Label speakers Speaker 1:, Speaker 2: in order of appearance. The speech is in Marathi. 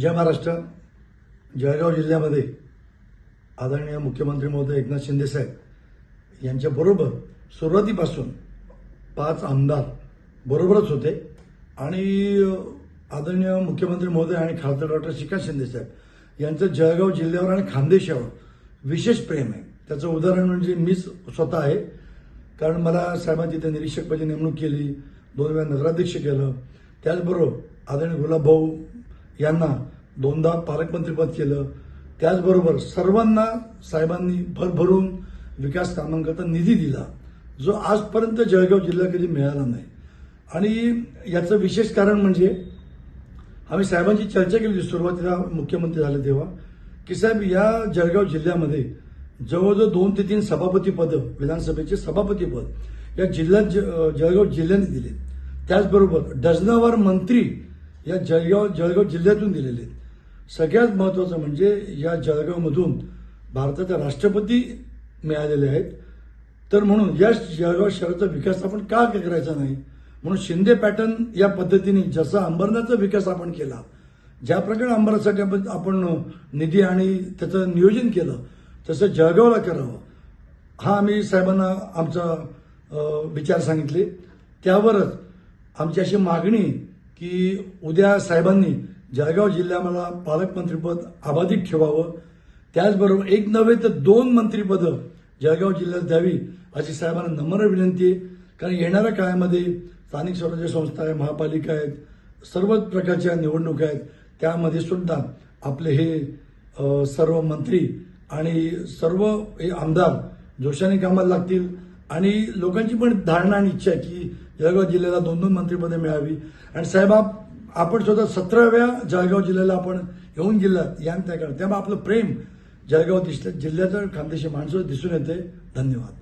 Speaker 1: जय महाराष्ट्र. जळगाव जिल्ह्यामध्ये आदरणीय मुख्यमंत्री महोदय एकनाथ शिंदे साहेब यांच्याबरोबर सुरुवातीपासून पाच आमदार बरोबरच होते. आणि आदरणीय मुख्यमंत्री महोदय आणि खासदार डॉक्टर श्रीकांत शिंदे साहेब यांचं जळगाव जिल्ह्यावर आणि खानदेशावर विशेष प्रेम आहे. त्याचं उदाहरण म्हणजे मीच स्वतः आहे. कारण मला साहेबांची तिथे निरीक्षकपदी नेमणूक केली दोन वेळा नगराध्यक्ष केलं. त्याचबरोबर आदरणीय गुलाबभाऊ यांना दोनदा पालकमंत्रीपद केलं. त्याचबरोबर सर्वांना साहेबांनी भरभरून विकास कामांकरता निधी दिला जो आजपर्यंत जळगाव जिल्हा कधी मिळाला नाही. आणि याचं विशेष कारण म्हणजे आम्ही साहेबांची चर्चा केली होती सुरुवातीला मुख्यमंत्री झाले तेव्हा की साहेब या जळगाव जिल्ह्यामध्ये जवळजवळ दोन ते तीन सभापती पद विधानसभेचे सभापती पद या जिल्ह्यात ज- जळगाव जिल्ह्याने दिले. त्याचबरोबर डझनावर मंत्री या जळगाव जळगाव जिल्ह्यातून दिलेले आहेत. सगळ्यात महत्त्वाचं म्हणजे या जळगावमधून भारताचे राष्ट्रपती मिळालेले आहेत. तर म्हणून या जळगाव शहराचा विकास आपण का करायचा नाही? म्हणून शिंदे पॅटर्न या पद्धतीने जसा अंबरनाथचा विकास आपण केला ज्या प्रकारे अंबरनाथसाठी आपण आपण निधी आणि त्याचं नियोजन केलं तसं जळगावला करावं. हा आम्ही साहेबांना आमचा विचार सांगितले. त्यावरच आमची अशी मागणी की उद्या साहेबांनी जळगाव जिल्ह्याला पालकमंत्रीपद अबाधित ठेवावं. त्याचबरोबर एक नव्हे तर दोन मंत्रीपदं जळगाव जिल्ह्यात द्यावी अशी साहेबांना नम्र विनंती आहे. कारण येणाऱ्या काळामध्ये स्थानिक स्वराज्य संस्था आहे महापालिका आहेत सर्व प्रकारच्या निवडणुका आहेत. त्यामध्ये सुद्धा आपले हे सर्व मंत्री आणि सर्व हे आमदार जोशाने कामाला लागतील. आणि लोकांची पण धारणा आणि इच्छा आहे की जळगाव जिल्ह्याला दोन दोन मंत्रिपदे मिळावी. आणि साहेब आपण स्वतः सतराव्या जळगाव जिल्ह्याला आपण येऊन जिल्ह्यात या त्या काळात त्यामुळे आपलं प्रेम जळगाव दिसलं जिल्ह्याचं खानदेशी माणसं दिसून येते. धन्यवाद.